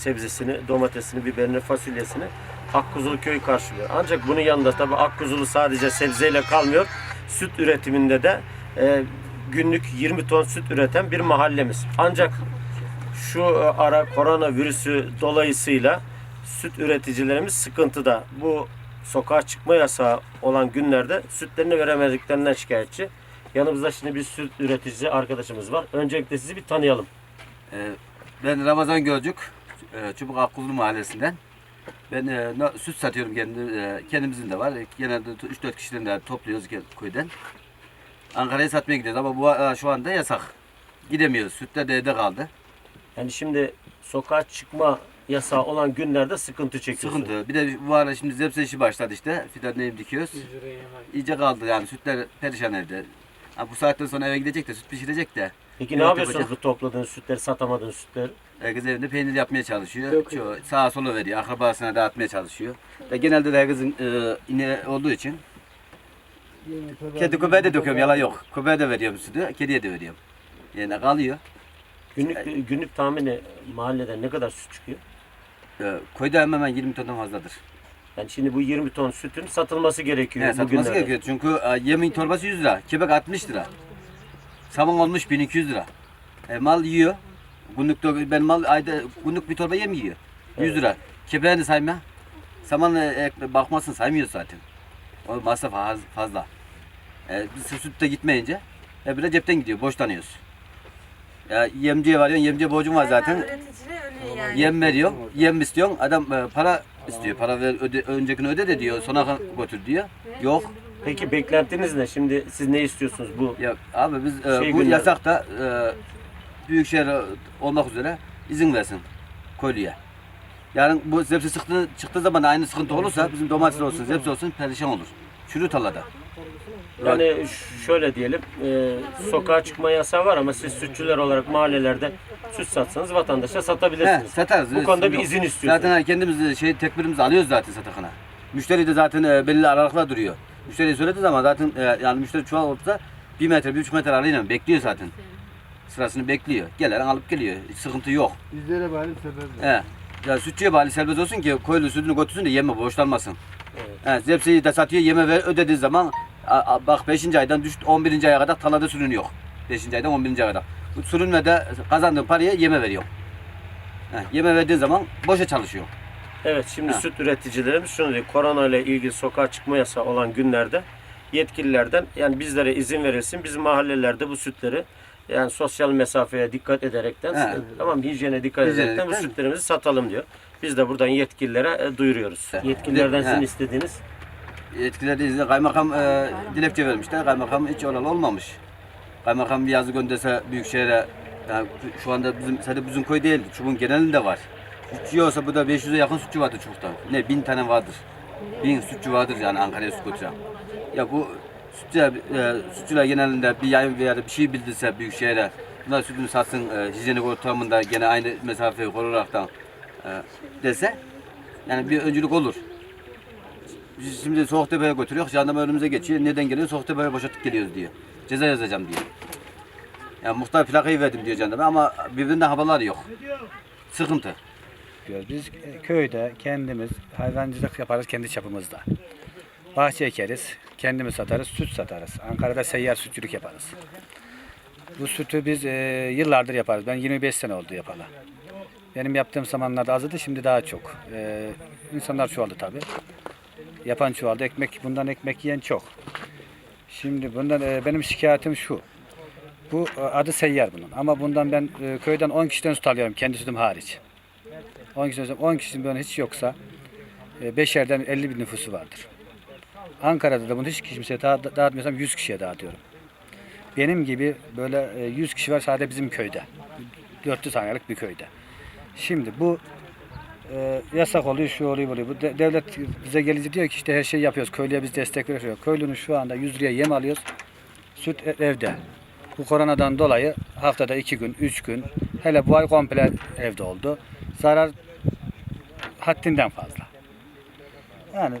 sebzesini, domatesini, biberini, fasulyesini Akkuzulu köy karşılıyor. Ancak bunun yanında tabii Akkuzulu sadece sebzeyle kalmıyor. Süt üretiminde de e, günlük 20 ton süt üreten bir mahallemiz. Ancak şu e, ara koronavirüsü dolayısıyla süt üreticilerimiz sıkıntıda. Bu sokağa çıkma yasağı olan günlerde sütlerini veremediklerinden şikayetçi. Yanımızda şimdi bir süt üreticisi arkadaşımız var. Öncelikle sizi bir tanıyalım. Ee, Ben Ramazan Gölcük, e, Çubuk Akkullu Mahallesi'nden. Ben e, süt satıyorum kendi, e, kendimizin de var. E, Genelde 3-4 kişiden de topluyoruz köyden. Ankara'ya satmaya gidiyoruz ama bu e, şu anda yasak. Gidemiyoruz. Sütler de evde kaldı. Yani şimdi sokağa çıkma yasağı olan günlerde sıkıntı çekiyorsunuz. Sıkıntı. Bir de bu ara şimdi zepse işi başladı işte. Fidan neyim dikiyoruz. İyice kaldı yani sütler perişan evde. Ha, bu saatten sonra eve gidecek de süt pişirecek de. Peki ne Yok, yapıyorsunuz bu topladığınız sütleri, satamadığınız sütleri? Herkes evinde peynir yapmaya çalışıyor. Çoğu sağa sola veriyor. Akrabasına dağıtmaya çalışıyor. Ve genelde de herkesin e, ine olduğu için kedi köpeğe de döküyorum yalan yok. Köpeğe de veriyorum sütü, kediye de veriyorum. Yani kalıyor. Günlük günlük tahmini mahallede ne kadar süt çıkıyor? E, köyde hemen hemen 20 tondan fazladır. Yani şimdi bu 20 ton sütün satılması gerekiyor Yani satılması bugünlerde. gerekiyor. Çünkü e, yemin torbası 100 lira, kebek 60 lira. Saman olmuş 1200 lira. E, mal yiyor. Günlük de- ben mal ayda günlük bir torba yem yiyor. 100 lira. Kepeğini sayma. Saman e, ek- bakmasın saymıyor zaten. O masraf az- fazla. E, biz süt de gitmeyince e, bile cepten gidiyor. Boşlanıyoruz. Ya yemciye varıyorsun. Yemciye borcun var zaten. Ölüyor yani. Yem veriyor, yem istiyorsun. Adam e, para istiyor. Para ver, öde, öncekini öde de diyor. Sonra götür diyor. Yok. Peki beklentiniz ne? Şimdi siz ne istiyorsunuz bu? Ya abi biz e, Şey bu günler- yasakta e, büyükşehir e, olmak üzere izin versin köylüye. Yarın bu zepsi çıktığı, çıktığı zaman aynı sıkıntı olursa bizim domates olsun, zepsi olsun perişan olur. Çürü tarlada. Yani şöyle diyelim, e, sokağa çıkma yasağı var ama siz sütçüler olarak mahallelerde süt satsanız vatandaşa He, satabilirsiniz. satarız. Bu konuda bir Yok. izin istiyorsunuz. Zaten kendimiz de şey tekbirimizi alıyoruz zaten satakına. Müşteri de zaten e, belli aralıkla duruyor. Müşteriye söylediği zaman zaten e, yani müşteri çuval olursa bir metre, bir buçuk metre arayla bekliyor zaten. Sırasını bekliyor. Gelen alıp geliyor. Hiç sıkıntı yok. Bizlere bari sebep He. Ya sütçüye bari serbest olsun ki koyulu sütünü götürsün de yeme borçlanmasın. Evet. He, zepseyi de satıyor yeme ver ödediği zaman a- a- bak 5. aydan düştü 11. aya kadar talada sürünüyor. 5. aydan 11. aya kadar. Bu sürünmede kazandığın paraya yeme veriyor. He, yeme verdiğin zaman boşa çalışıyor. Evet şimdi Ha. süt üreticilerimiz şunu diyor. Korona ile ilgili sokağa çıkma yasağı olan günlerde yetkililerden yani bizlere izin verilsin. Biz mahallelerde bu sütleri yani sosyal mesafeye dikkat ederekten He. tamam hijyene dikkat Hijyene ederekten bu dikkat. sütlerimizi satalım diyor. Biz de buradan yetkililere e, duyuruyoruz. He. Yetkililerden He. sizin istediğiniz Etkiler izle kaymakam e, dilekçe vermişler. Kaymakam hiç oralı olmamış. Kaymakam bir yazı gönderse büyükşehire yani şu anda bizim sadece bizim köy değil, Çubuk'un genelinde var. Sütçü olsa burada 500'e yakın sütçü vardır Çubuk'ta. Ne bin tane vardır. Bin sütçü vardır yani Ankara'ya süt götüren. Ya bu sütçüler, e, genelinde bir yayın veya bir şey bildirse büyükşehire bunlar sütünü satsın e, hijyenik ortamında gene aynı mesafeyi koruyaraktan e, dese yani bir öncülük olur. Biz şimdi Soğuktepe'ye götürüyor. Jandarma önümüze geçiyor. Neden geliyor? Soğuktepe'ye boşaltıp geliyoruz diyor. Ceza yazacağım diyor. Yani muhtar plakayı verdim diyor jandarma ama birbirinden havalar yok. Sıkıntı. Biz köyde kendimiz hayvancılık yaparız kendi çapımızda. Bahçe ekeriz, kendimiz satarız, süt satarız. Ankara'da seyyar sütçülük yaparız. Bu sütü biz e, yıllardır yaparız. Ben 25 sene oldu yapalı. Benim yaptığım zamanlarda azdı, şimdi daha çok. E, insanlar çoğaldı tabii. Yapan çoğaldı, ekmek bundan ekmek yiyen çok. Şimdi bundan e, benim şikayetim şu. Bu e, adı seyyar bunun. Ama bundan ben e, köyden 10 kişiden süt alıyorum, kendi sütüm hariç. 10 kişi 10 kişinin böyle hiç yoksa e, Beşer'den 50 bin nüfusu vardır. Ankara'da da bunu hiç kimseye dağıtmıyorsam 100 kişiye dağıtıyorum. Benim gibi böyle e, 100 kişi var sadece bizim köyde. 400 hanelik bir köyde. Şimdi bu e, yasak oluyor, şu oluyor, bu oluyor. Bu de- devlet bize gelince diyor ki işte her şeyi yapıyoruz. Köylüye biz destek veriyoruz. Köylünün şu anda 100 liraya yem alıyoruz. Süt e- evde. Bu koronadan dolayı haftada 2 gün, 3 gün, hele bu ay komple evde oldu. Zarar haddinden fazla. Yani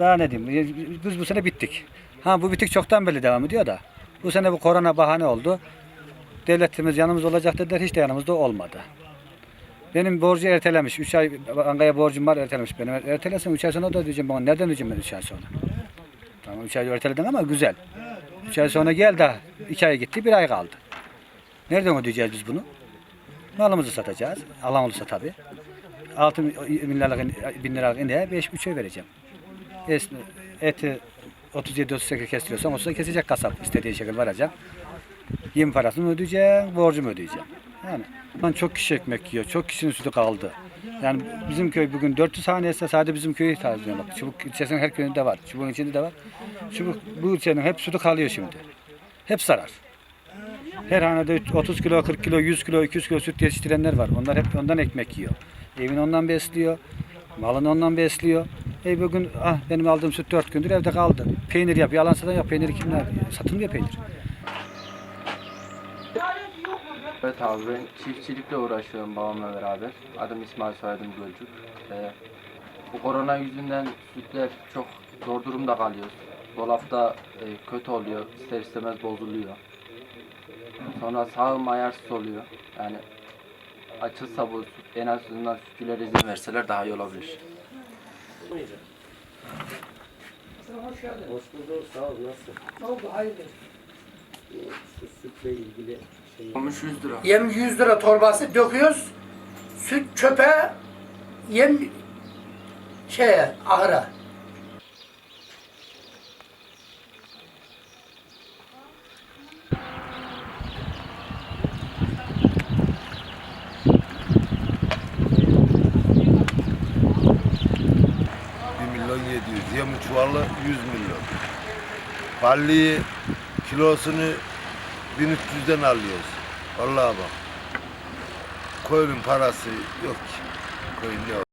daha ne diyeyim, biz bu sene bittik. Ha bu bitik çoktan belli devam ediyor da. Bu sene bu korona bahane oldu. Devletimiz yanımızda olacak dediler, hiç de yanımızda olmadı. Benim borcu ertelemiş. 3 ay bankaya borcum var ertelemiş benim. Ertelesin 3 ay sonra da diyeceğim bana. Nereden ödeyeceğim ben 3 ay sonra? Tamam 3 ay erteledin ama güzel. 3 ay sonra gel de 2 ay gitti 1 ay kaldı. Nereden ödeyeceğiz biz bunu? Malımızı satacağız. Alan olursa tabii. 6 bin liralık, bin liralık ineğe 5 3'e vereceğim. Es- Eti 37-38 kestiriyorsam 30'a kesecek kasap. istediği şekilde varacak. Yem parasını ödeyeceğim, borcumu ödeyeceğim. Yani ben çok kişi ekmek yiyor, çok kişinin sütü kaldı. Yani bizim köy bugün 400 hanesi sadece bizim köyü ediyor. Bak, Çubuk ilçesinin her köyünde var, Çubuk'un içinde de var. Çubuk bu ilçenin hep sütü kalıyor şimdi. Hep zarar. Her hanede üç- 30 kilo, 40 kilo, 100 kilo, 200 kilo süt yetiştirenler var. Onlar hep ondan ekmek yiyor. Evini ondan besliyor. Malını ondan besliyor. E bugün ah benim aldığım süt 4 gündür evde kaldı. Peynir yap, yalan satan yap. Peyniri kimler? Satılmıyor peynir. Evet abi ben çiftçilikle uğraşıyorum babamla beraber. Adım İsmail soyadım Gölcük. Ee, bu korona yüzünden sütler çok zor durumda kalıyor. Dolapta e, kötü oluyor, ister istemez bozuluyor. Sonra sağım ayarsız oluyor. Yani açılsa bu en azından sütçülere izin verseler daha iyi olabilir. Hoş bulduk. Sağ ol. Nasılsın? Oldu hayırdır. Şu sütle ilgili şey. Olmuş 100 lira. Yem 100 lira torbası döküyoruz. Süt çöpe, yem şeye, ahıra. Bir milyon yedi çuvalı 100 milyon. Balliyi kilosunu 1300'den alıyoruz. Vallahi bak. Koyunun parası yok ki. Koyun ne